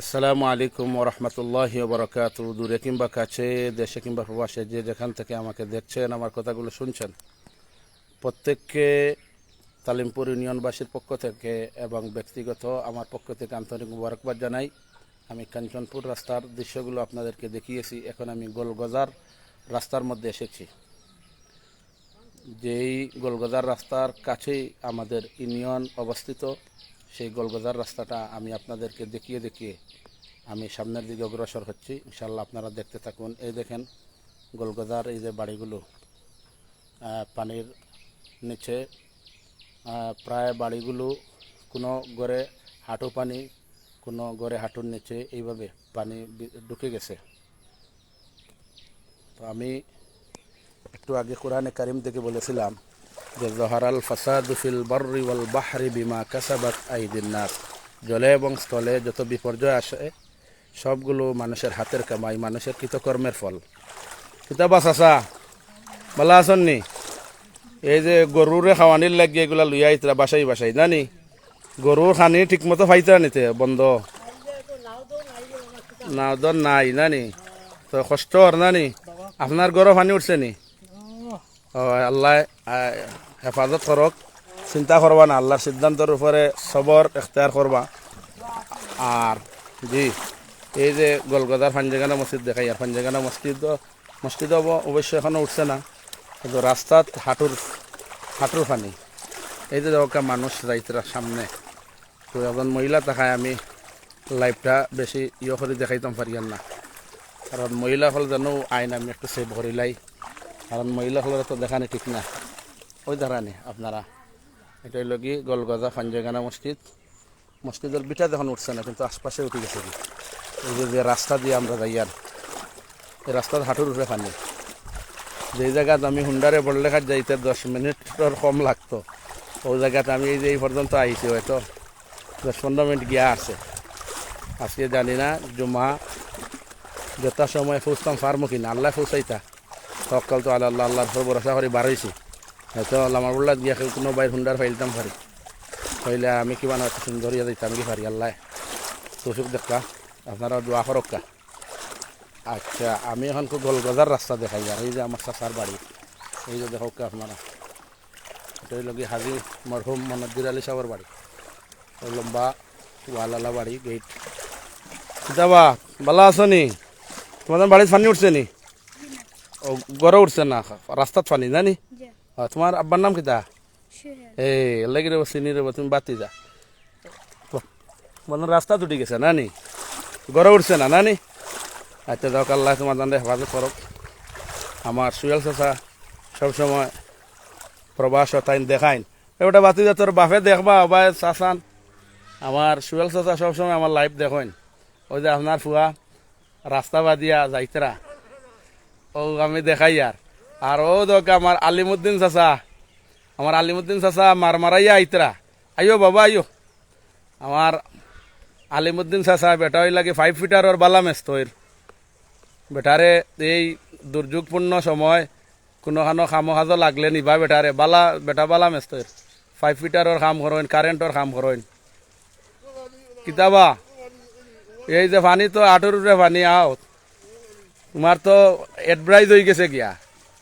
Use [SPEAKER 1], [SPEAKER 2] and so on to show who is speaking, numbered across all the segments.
[SPEAKER 1] আসসালামু আলাইকুম ওরহমতুল্লাহ বরকাত দূরে কিংবা কাছে, দেশে কিংবা প্রবাসে যে যেখান থেকে আমাকে দেখছেন, আমার কথাগুলো শুনছেন, প্রত্যেককে তালিমপুর ইউনিয়নবাসীর পক্ষ থেকে এবং ব্যক্তিগত আমার পক্ষ থেকে আন্তরিক মুবারকবাদ জানাই। আমি কাঞ্চনপুর রাস্তার দৃশ্যগুলো আপনাদেরকে দেখিয়েছি। এখন আমি গোলগজার রাস্তার মধ্যে এসেছি। যেই গোলগজার রাস্তার কাছেই আমাদের ইউনিয়ন অবস্থিত। সেই গোলগজার রাস্তাটা আমি আপনাদেরকে দেখিয়ে দেখিয়ে আমি সামনের দিকে অগ্রসর হচ্ছি। ইনশাল্লাহ আপনারা দেখতে থাকুন। এই দেখেন গোলগজার এই যে বাড়িগুলো পানির নিচে প্রায় বাড়িগুলো কোনো ঘরে হাঁটু পানি, কোনো ঘরে হাঁটুর নিচে এইভাবে পানি ঢুকে গেছে। তো আমি একটু আগে কোরআনে কারিম থেকে বলেছিলাম যে জহরাল ফাসাদ ফিল বর্রি ওয়াল বাহরি বিমা কাসাবাত আইদিন নাস জলে এবং স্থলে যত বিপর্যয় আসে সবগুলো মানুষের হাতের কামাই মানুষের কৃতকর্মের ফল। কিতাবা চাচা ভালো আছেননি এই যে গরুরে খাওয়ানির লাগিয়ে এগুলা লইয়া আইতরা বাসাই বাসাই জানি গরুর খানি ঠিকমতো ফাইতরা নিতে বন্ধ। না তো নাই নানি তো কষ্ট হর নানি আপনার গরু পানি উঠছে নি? আল্লাহ হেফাজত করক চিন্তা করবা না আল্লাহর সিদ্ধান্তের উপরে সবর এখতিয়ার করবা আর জি, এই যে গোলগদার পাঞ্জাগানা মসজিদ দেখাই আর পাঞ্জাগানা মসজিদ মসজিদ অবশ্য এখনও উঠছে না, কিন্তু রাস্তাত হাঁটুর হাঁটুর পানি এই যে দেখা মানুষ যাইতরা সামনে, তো একজন মহিলা দেখায় আমি লাইফটা বেশি ইয়ে করে দেখাইতাম পারিয়ান না। কারণ মহিলাসকল জানো আইন আমি একটু সেভ করিলাই কারণ মহিলাসকলের তো দেখানি ঠিক না। ওই দাঁড়ানি আপনারা। এটা হইল কি গলগজা ফাঞ্জাগানা মসজিদ। মসজিদের বিটা যখন উঠছে না, কিন্তু আশপাশে উঠে গেছে কি। এই যে রাস্তা দিয়ে আমরা যাই আর, এই রাস্তার হাঁটুর উপরে পানি। যেই জায়গাত আমি হুন্ডারে বড়লেখাত যাইতে দশ মিনিটর কম লাগতো, ওই জায়গাতে আমি এই যে, এই পর্যন্ত আইছি হয়তো। দশ পনেরো মিনিট গিয়া আছে। আজকে জানি না, জুমা যথা সময় ফুসতাম ফার্মো কিনা, আল্লাহ ফুসাইতা সকাল তো আল্লাহ আল্লাহ, আল্লাহর ভরসা করে বাড়াইছি হয়তো আমার বললা গিয়া কেউ কোনো বাইর হুন্ডার ফাইলতাম পারি হইলে আমি কিমান হয়তো সুন্দরিয়া দিতাম কি পারি আল্লাহ। তুসুক দেখা আপনারা দোয়া করক্কা আচ্ছা আমি এখন খুব গোলগজার রাস্তা দেখাই, আর এই যে আমার চাচার বাড়ি, এই যে দেখো আপনারা। এটা হইল কি হাজি মরহুম মনজির আলী সাহেবের বাড়ি। লম্বা ওয়ালালা বাড়ি, গেট। কিতাবা ভালো আছো নি? তোমাদের বাড়ির পানি উঠছে নি? ও, গড়ে উঠছে না, রাস্তাত পানি জানি? তোমার আব্বার নাম কিতা এই লেগে রেবো চিনি রেবো তুমি বাতি যা। মানে রাস্তা উঠে গেছে না নি গড়ে উঠছে না না নি আচ্ছা যাক আল্লাহ তোমার জানলে হেফাজত করক। আমার সুয়েল চাচা সবসময় প্রবাস তাই দেখাইন। ওটা বাতি যা তোর বাপে দেখবা বা চাচান। আমার সুয়েল চাচা সবসময় আমার লাইফ দেখেন ওই যে আপনার ফুয়া রাস্তা বাদিয়া যাইতরা। ও আমি দেখাই আর। আর ও দেখ আমার আলিমুদ্দিন চাচা। আমার আলিমুদ্দিন চাচা মার মারাইয়া আইতরা। আইও বাবা, আইও। আমার আলিমুদ্দিন চাচা বেটা হই লাগে ফাইভ ফিটারর বালা মেস্তইর বেটারে এই দুর্যোগপূর্ণ সময় কোনোখানো খামো সাজো লাগলে নিবা বেটারে বালা, বেটা বালা মেস্তইর ফাইভ ফিটারর কাম করেন কারেন্টর কাম করেন কিতাবা, এই যে পানি তো আঠুর উপরে পানি আও তোমার তো এডভাইজ হয়ে গেছে গিয়া।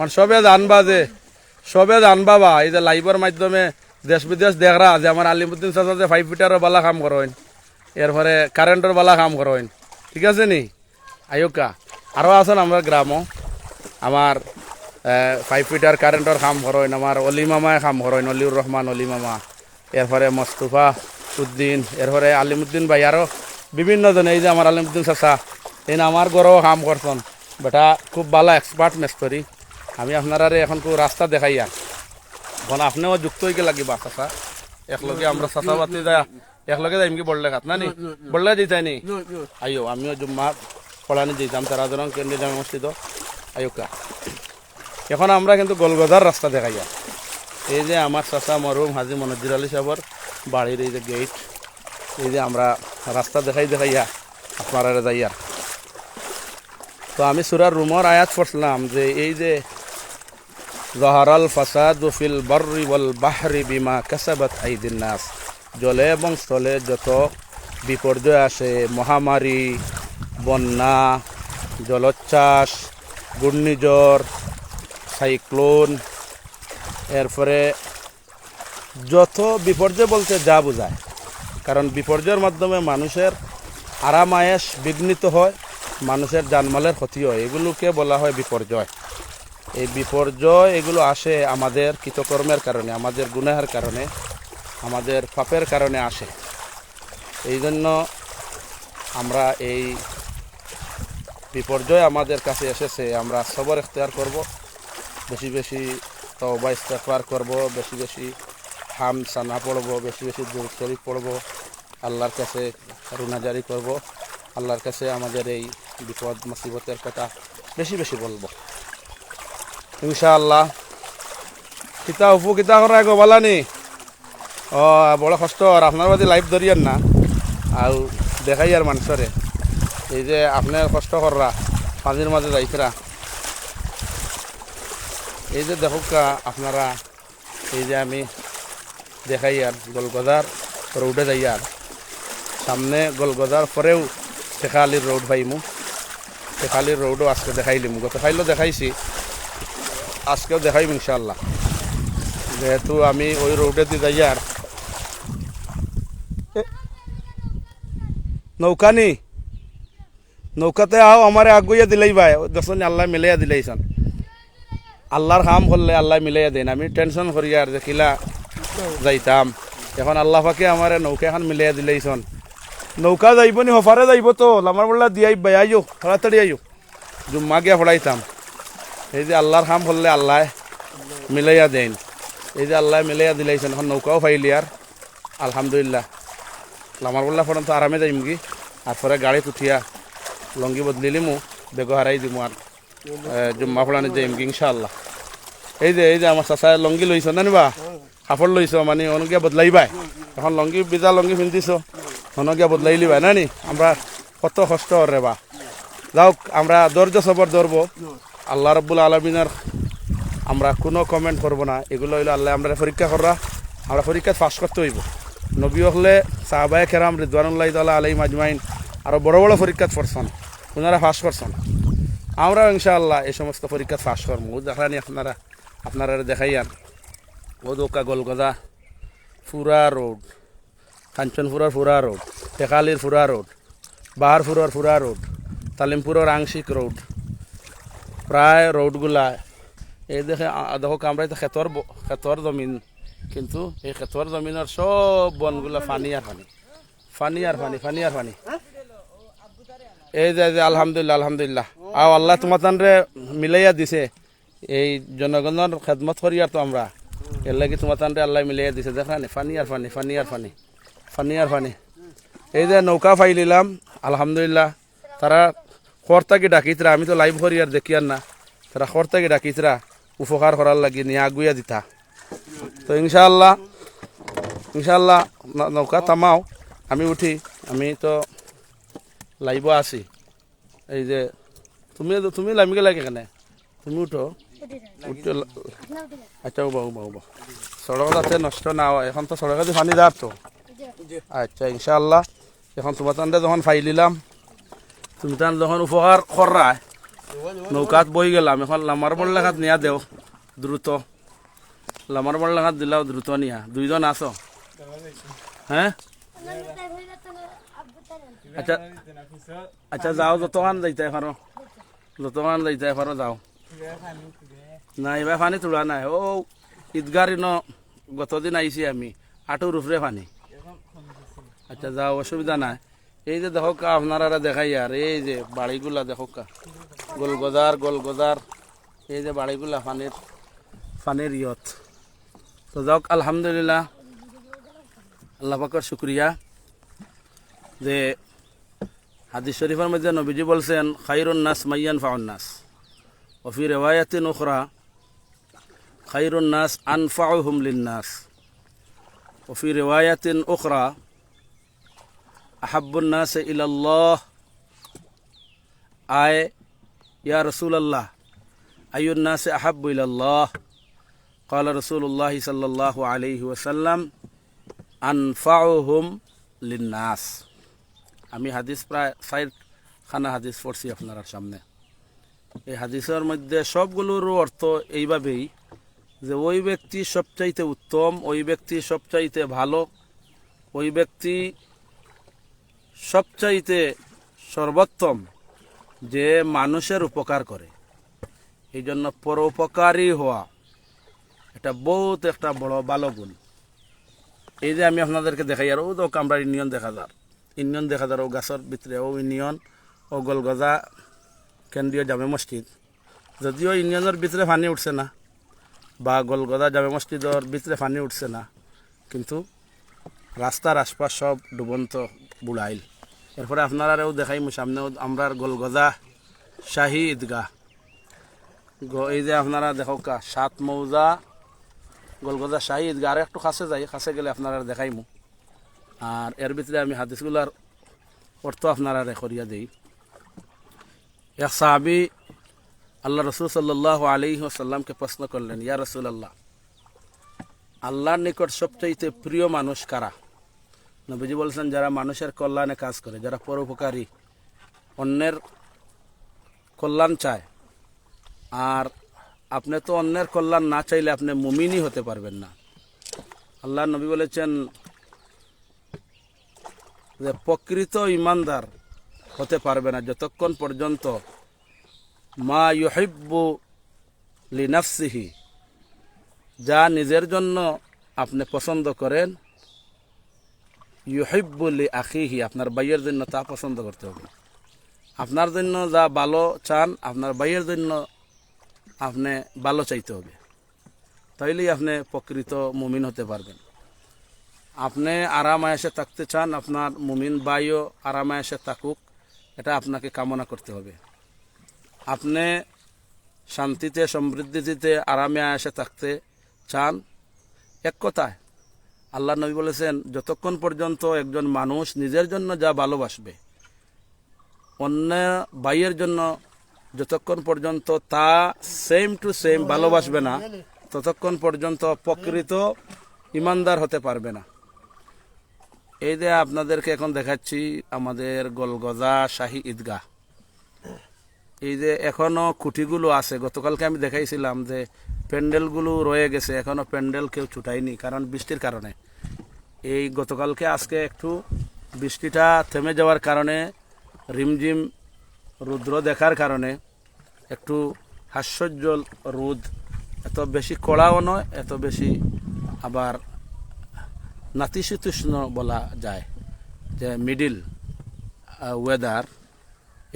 [SPEAKER 1] মানে সবে জানবা যে সবে জানবা বা এই যে লাইভের মাধ্যমে দেশ বিদেশ দেখরা যে আমার আলিমুদ্দিন চাচা যে ফাইভ ফিটারের বালা কাম করেন এরপরে কারেন্টের বালা কাম করেন ঠিক আছে নি? আয়ুকা আরও আছেন আমরা গ্রামও আমার ফাইভ ফিটার কারেন্টর কাম করেন আমার অলি মামায় কাম করেন অলিউর রহমান অলি মামা। এরপরে মোস্তফা উদ্দিন, এরপরে আলিমুদ্দিন ভাই আরও বিভিন্ন জন এই যে আমার আলিমুদ্দিন চাচা, এই আমার গরও কাম করছেন বেটা, খুব ভালো এক্সপার্ট মেস্তরি আমি আপনারা এখন রাস্তা দেখাই আর আপনিও যুক্ত হইকে লাগিবা, চাচা। একলগে আমরা চাচা পাতি যা, একলগে যাইম কি বড়লে খাত না নি? বড়লে যেতাই নি? আইও, আমিও জুম্মা পড়ানি যেতাম তারা ধরুন কেন্দ্রীয় জামা মসজিদ। আয়ুকা এখন আমরা কিন্তু গোলগজার রাস্তা দেখাই আর এই যে আমার চাচা মরহুম হাজি মনজির আলী সাহেবর বাড়ির এই যে গেট, এই যে আমরা রাস্তা দেখাই দেখাইয়া আপনারা যাইয়া তো আমি সুরার রুমর আয়াত পড়ছিলাম যে এই যে জহারাল ফাসাদ ফিল বর্রি ওয়াল বাহরি বিমা কাসাবাত নাস। জলে এবং স্থলে যত বিপর্যয় আসে, মহামারী, বন্যা, জলোচ্ছ্বাস, ঘূর্ণিঝড়, সাইক্লোন, এরপরে যত বিপর্যয় বলতে যা বোঝায়। কারণ বিপর্যয়ের মাধ্যমে মানুষের আরাম আয়েস বিঘ্নিত হয়, মানুষের জানমালের ক্ষতি হয়, এগুলোকে বলা হয় বিপর্যয়। এই বিপর্যয় এগুলো আসে আমাদের কৃতকর্মের কারণে, আমাদের গুনাহের কারণে, আমাদের পাপের কারণে আসে। এই জন্য আমরা এই বিপর্যয় আমাদের কাছে এসেছে, আমরা সবর এখতিয়ার করব, বেশি বেশি তওবা ইস্তেগফার করব, বেশি বেশি হাম সানা পড়ব, বেশি বেশি দূর শরীফ পড়ব, আল্লাহর কাছে রুনাজারি করব, আল্লাহর কাছে আমাদের এই বিপদ, মুসিবতের কথা বেশি বেশি বলব। ইনশাআল্লাহ। কিতা উপু কিতা করা গো বালানি ও বড় কষ্ট আর আপনার বাদে লাইফ ধরিয়ান না। আর দেখাই আর মানুষরে এই যে আপনার কষ্ট কররা পানির মাঝে যাইতরা এই যে দেখুকা আপনারা, এই যে আমি দেখাই আর গোলগদার রোডে যাই আর সামনে গোলগদার পরেও শেখালির রোড পাইমু। শেখালির রোডও আজকে দেখাইলিম গত খাইলেও দেখাইছি। আজকেও দেখাইম ইনশাল্লাহ যেহেতু আমি ওই রোডে দিয়ে যাই আর। এ, নৌকা নি? নৌকাতে আও আমারে আগুইয়া দিলেই ভাই। দেখুন আল্লাহ মিলাইয়া দিলেইছন। আল্লাহর হাম করলে আল্লাহ মিলাইয়া দেন। আমি টেনশন করি আর যে কিলা যাইতাম। এখন আল্লাহ পাকে আমার নৌকা এখন মিলাইয়া দিলেইছন। নৌকা যাইব নি হফারে যাইব তো। আমার বললা দিয়াই বাই আইও তাড়াতাড়ি আইও জুম্মা গিয়া পড়াইতাম। এই যে আল্লাহর কাম করলে আল্লাহ মিলাইয়া দেন। এই যে আল্লাহ মিলাইয়া দিলাইছেন এখন নৌকাও পাইলি আর। আলহামদুলিল্লাহ। লামার বললা ফোন তো আরামে যাইম কি আর পরে গাড়ি উঠিয়া লঙ্গি বদলিলিমু বেগ হারাই দিমু আর জুম্মা ফোড়ানি যাইম কি ইনশাআল্লাহ। এই যে এই যে আমার চাচাই লঙ্গি লইছ না নিবা কাপড় লইছ মানে অনগিয়া বদলাইবাই এখন লঙ্গি বিজা লঙ্গি পিন্ধিছ অনগিয়া বদলাই লিবাই না নি আমরা কত কষ্ট রে বা। যাওক আমরা ধৈর্য সবর ধরবো আল্লাহ রব্বুল আলমিনের, আমরা কোনো কমেন্ট করব না। এগুলো হইল আল্লাহ, আমরা পরীক্ষা করা আমরা পরীক্ষা পাস করতে হইব। নবী হলে সাহাবায় কেরাম রিদওয়ানুল্লাহ তাল্লাহ আলাই মাজমাইন আরও বড় বড় পরীক্ষা পড়ছেন ওনারা পাস করছেন। আমরাও ইনশাআল্লাহ এই সমস্ত পরীক্ষা পাস করব। ও দেখানি আপনারা আপনারা দেখাইয়ান। ও দোকা গোলগদা, ফুরা রোড, কাঞ্চনপুরের ফুরা রোড টেকালির ফুরা রোড, বাহারপুরের ফুরা রোড, তালিমপুরের আংশিক রোড প্রায় রোডগুলা এই দেখে দেখো আমরা এটা খেতর খেতর জমিন, কিন্তু এই খেতর জমিনের সব বনগুলা ফানি আর ফানি। ফানি আর ফানি ফানি আর ফানি। এই যে যে, আলহামদুলিল্লাহ আলহামদুলিল্লাহ। আও আল্লাহ তোমার মিলাইয়া দিছে। এই জনগণের খেদমত করি আর তো আমরা। এর লাগি তোমার আল্লাহ মিলাইয়া দিছে। দেখানি ফানি আর ফানি ফানি আর ফানি ফানি আর ফানি। এই যে নৌকা ফাইলিলাম আলহামদুলিল্লাহ। তারা খরতাকে ডাকিতরা আমি তো লাইভ করি আর দেখি আর না। তারা খরতাকে ডাকিতরা উপকার করার লাগি নিয়ে আগুয়া দিতা তো ইনশাআল্লাহ ইনশাআল্লাহ ন- নৌকা থামাও আমি উঠি আমি তো লাইভ আছি। এই যে তুমি তুমি লামিকে লাগে কেনে? তুমি উঠো। উঠো আচ্ছা উবা উবা উবা। সড়ক যাতে নষ্ট না হয় এখন তো সড়কে পানি যার তো। আচ্ছা ইনশাআল্লাহ এখন তোমার যখন ফাইলিলাম তুমি তান যখন উপকার কররা নৌকাত বই গেলাম, এখন লামার বড় লেখাত নিয়া দেও দ্রুত লামার বড় লেখাত দিলাও দ্রুত নিয়া, দুইজন আছো। হ্যাঁ আচ্ছা আচ্ছা যাও যতক্ষণ যাইতে পারো যতক্ষণ যাইতে পারো যাও। না এবার পানি তোলা নাই। ও ঈদগার ন গতদিন আইছি আমি। আটুর উপরে পানি। আচ্ছা যাও, অসুবিধা নাই। এই যে দেখো কা আপনারা দেখাই আর, এই যে বাড়িগুলা দেখো কা। গোলগজার গোলগজার এই যে বাড়িগুলা পানির পানির ইয়ত। তো যাওক, আলহামদুলিল্লাহ। আল্লাহ পাকর শুক্রিয়া যে হাদিস শরীফের মধ্যে নবীজি বলছেন, খাইরুন নাস মাইয়ান ফাউন অফি ওফি রেওয়ায়াতিন উখরা, খাইরুন নাস আনফাউহুম লিন নাস। ওফি রেওয়ায়াতিন উখরা الناس إلى الله آي يا رسول الله أي الناس أحب إلى الله قال رسول الله صلى الله عليه وسلم أنفعهم للناس আমি হাদিস প্রায় ষাট খানা হাদিস পড়ছি আপনার সামনে এই হাদিসের মধ্যে সবগুলোর অর্থ এইভাবেই যে ওই ব্যক্তি সবচাইতে উত্তম ওই ব্যক্তি সবচাইতে ভালো ওই ব্যক্তি সবচাইতে সর্বোত্তম যে মানুষের উপকার করে। এই জন্য পরোপকারী হওয়া, এটা বহুত একটা বড় ভালো গুণ এই যে আমি আপনাদেরকে দেখাই, আর ও তো কামরা ইউনিয়ন দেখা যার। ইউনিয়ন দেখা যার, ও গাছের ভিতরে, ও ইউনিয়ন ও গোলগজা, কেন্দ্রীয় জামে মসজিদ। যদিও ইউনিয়নের ভিতরে পানি উঠছে না, বা গোলগজা জামে মসজিদের ভিতরে পানি উঠছে না, কিন্তু রাস্তার আশপাশ সব ডুবন্ত বুড়াইল। এরপরে আপনারাও দেখাই সামনেও আমরা গোলগজা শাহী ঈদগাহ এই যে আপনারা দেখো কা সাত মৌজা, গোলগজা শাহী ঈদগাহ আর একটু কাছে যাই কাছে গেলে আপনারা দেখাইমু। আর এর ভিতরে আমি হাদিসগুলার অর্থ আপনারা করিয়া দিই। এক সাহাবি আল্লাহ রসুল সাল্লাহ আলী প্রশ্ন করলেন, ইয়া রসুল আল্লাহ আল্লাহর নিকট সবচাইতে প্রিয় মানুষ কারা? নবীজি বলছেন, যারা মানুষের কল্যাণে কাজ করে, যারা পরোপকারী, অন্যের কল্যাণ চায়। আর আপনি তো অন্যের কল্যাণ না চাইলে আপনি মুমিনই হতে পারবেন না। আল্লাহ নবী বলেছেন যে, প্রকৃত ইমানদার হতে পারবে না। যতক্ষণ পর্যন্ত মা ইউহিব্বু লিনাফসিহি, যা নিজের জন্য আপনি পছন্দ করেন ইউহিব্বুলি আখিহি, আপনার বাইয়ের জন্য তা পছন্দ করতে হবে। আপনার জন্য যা ভালো চান, আপনার বাইয়ের জন্য আপনি ভালো চাইতে হবে। তাইলেই আপনি প্রকৃত মুমিন হতে পারবেন। আপনি আরাম আয়াসে থাকতে চান, আপনার মুমিন বাইও আরাম আয়াসে থাকুক, এটা আপনাকে কামনা করতে হবে। আপনি শান্তিতে, সমৃদ্ধিতে আরামে আয়াসে থাকতে চান, এক কথায় আল্লাহ নবী বলেছেন, যতক্ষণ পর্যন্ত একজন মানুষ নিজের জন্য যা ভালোবাসবে, অন্য বাইয়ের জন্য যতক্ষণ পর্যন্ত তা সেম টু সেম ভালোবাসবে না, ততক্ষণ পর্যন্ত প্রকৃত ইমানদার হতে পারবে না। এই যে আপনাদেরকে এখন দেখাচ্ছি আমাদের গোলগজা শাহি ঈদগাহ। এই যে এখনও খুঁটিগুলো আছে, গতকালকে আমি দেখাইছিলাম যে প্যান্ডেলগুলো রয়ে গেছে, এখনও প্যান্ডেল কেউ ছুটায়নি, কারণ বৃষ্টির কারণে। এই গতকালকে আজকে একটু বৃষ্টিটা থেমে যাওয়ার কারণে, রিমঝিম রুদ্র দেখার কারণে একটু হাস্যজ্জ্বল রোদ, এত বেশি কড়াও নয়, এত বেশি আবার নাতিশীতোষ্ণ বলা যায়। যে মিডিল ওয়েদার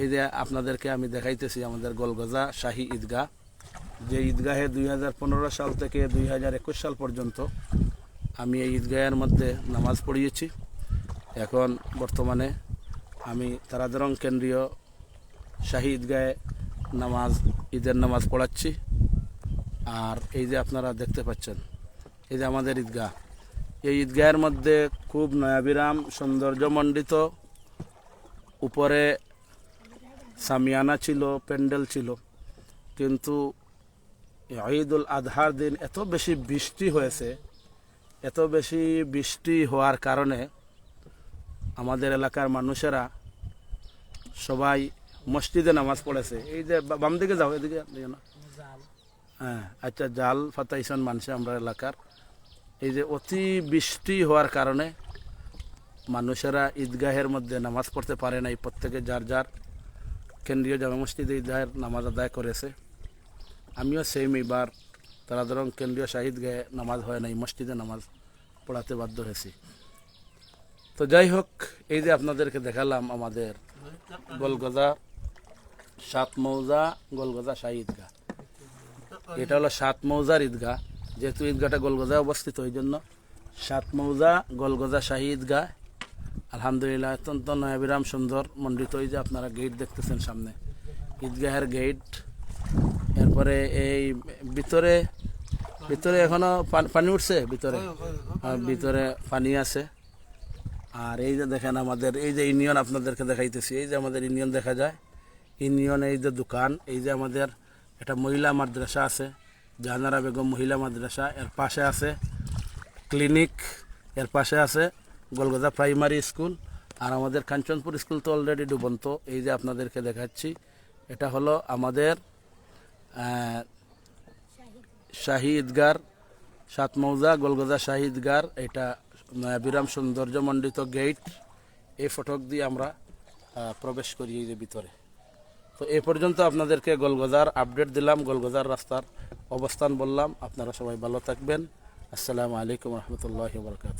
[SPEAKER 1] এই যে আপনাদেরকে আমি দেখাইতেছি আমাদের গোলগজা শাহী ঈদগাহ। যে ঈদগাহে দুই হাজার পনেরো সাল থেকে দুই হাজার একুশ সাল পর্যন্ত আমি এই ঈদগাহের মধ্যে নামাজ পড়িয়েছি। এখন বর্তমানে আমি তারাদরং কেন্দ্রীয় শাহী ঈদগাহে নামাজ, ঈদের নামাজ পড়াচ্ছি। আর এই যে আপনারা দেখতে পাচ্ছেন, এই যে আমাদের ঈদগাহ, এই ঈদগাহের মধ্যে খুব নয়াবিরাম, সৌন্দর্যমণ্ডিত, উপরে সামিয়ানা ছিল, প্যান্ডেল ছিল কিন্তু ঈদুল আজহার দিন এত বেশি বৃষ্টি হয়েছে এত বেশি বৃষ্টি হওয়ার কারণে আমাদের এলাকার মানুষেরা সবাই মসজিদে নামাজ পড়েছে। এই যে বাম দিকে যাও এদিকে না। হ্যাঁ আচ্ছা জাল ফাতাইছান মানুষে আমরা এলাকার। এই যে অতি বৃষ্টি হওয়ার কারণে মানুষেরা ঈদগাহের মধ্যে নামাজ পড়তে পারে নাই। প্রত্যেকে যার যার কেন্দ্রীয় জামা মসজিদে ঈদগাহের নামাজ আদায় করেছে। আমিও সেম এবার তারা ধরুন কেন্দ্রীয় শাহিদ গায়ে নামাজ হয় নাই, মসজিদে নামাজ পড়াতে বাধ্য হয়েছি। তো যাই হোক, এই যে আপনাদেরকে দেখালাম আমাদের গোলগজা সাত মৌজা, গোলগজা শাহী ঈদগাহ এটা হলো সাত মৌজার ঈদগাহ, যেহেতু ঈদগাহটা গোলগজায় অবস্থিত, ওই জন্য সাত মৌজা, গোলগজা শাহী ঈদগাহ আলহামদুলিল্লাহ, অত্যন্ত নয়াবিরাম সুন্দর মণ্ডিত, ওই যে আপনারা গেট দেখতেছেন সামনে। ঈদগাহের গেট এরপরে এই ভিতরে ভিতরে এখনও পান- উঠছে ভিতরে? আর ভিতরে পানি আছে। আর এই যে দেখেন আমাদের এই যে ইউনিয়ন আপনাদেরকে দেখাইতেছি এই যে আমাদের ইউনিয়ন দেখা যায়। ইউনিয়ন এই যে দোকান এই যে আমাদের একটা মহিলা মাদ্রাসা আছে জাহানারা বেগম মহিলা মাদ্রাসা এর পাশে আছে ক্লিনিক এর পাশে আছে গোলগজা প্রাইমারি স্কুল আর আমাদের কাঞ্চনপুর স্কুল তো অলরেডি ডুবন্ত। এই যে আপনাদেরকে দেখাচ্ছি এটা হলো আমাদের শাহী ঈদগার সাত মৌজা গোলগজা শাহী ঈদগার এটা বিরাম সৌন্দর্যমণ্ডিত গেট এই ফটক দিয়ে আমরা প্রবেশ করি এই ভিতরে। তো এ পর্যন্ত আপনাদেরকে গোলগজার আপডেট দিলাম, গোলগজার রাস্তার অবস্থান বললাম। আপনারা সবাই ভালো থাকবেন। আসসালামু আলাইকুম রহমতুল্লাহ বরকাত